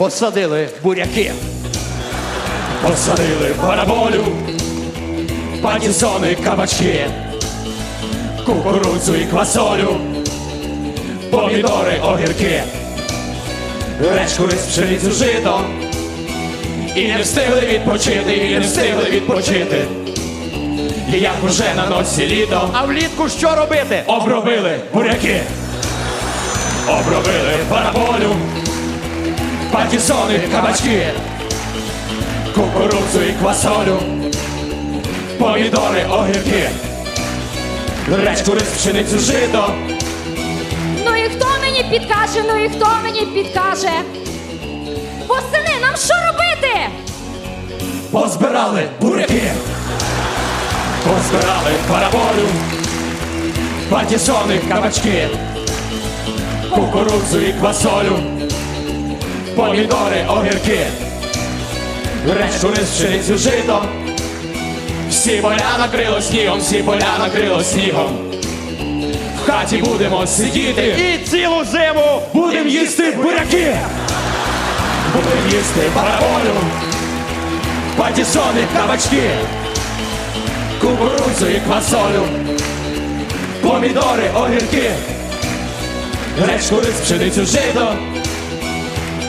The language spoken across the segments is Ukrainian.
посадили буряки. Посадили параболю, патісони, кабачки, кукурудзу і квасолю, помідори, огірки, речку рис, пшеницю, жито. І не встигли відпочити, і не встигли відпочити. І як уже на носі літо А влітку що робити? обробили буряки, обробили параболю, патісони, кабачки, кукурудзу і квасолю, помідори, огірки, речку рис, пшеницю, жито, Ну і хто мені підкаже, ну і хто мені підкаже? Восени, нам що робити? позбирали буряки, позбирали параболю, патісони, кабачки, кукурудзу і квасолю, помідори, огірки, речку рис, пшеницю, жито, всі поля накрило снігом, всі поля накрило снігом. В хаті будемо сидіти, І цілу зиму будемо їсти буряки, будемо їсти параболю, патісони, кабачки, кукурудзу і квасолю, помідори, огірки, речку рис, пшеницю, жито,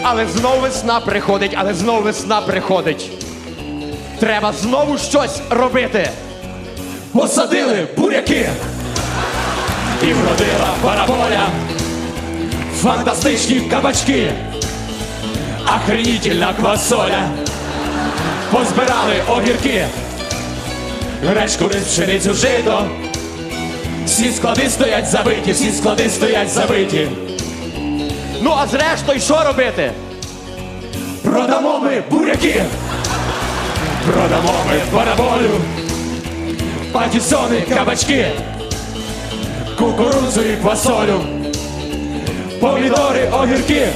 Але знов весна приходить, але знов весна приходить. Треба знову щось робити. посадили буряки, і вродила параболя, фантастичні кабачки, охренітельна квасоля, позбирали огірки, речку рис, пшеницю, жито, всі склади стоять забиті, всі склади стоять забиті. Ну а зрештою, що робити? Продамо ми буряки, продамо ми параболю, патісони, кабачки, кукурудзу і квасолю, помідори, огірки,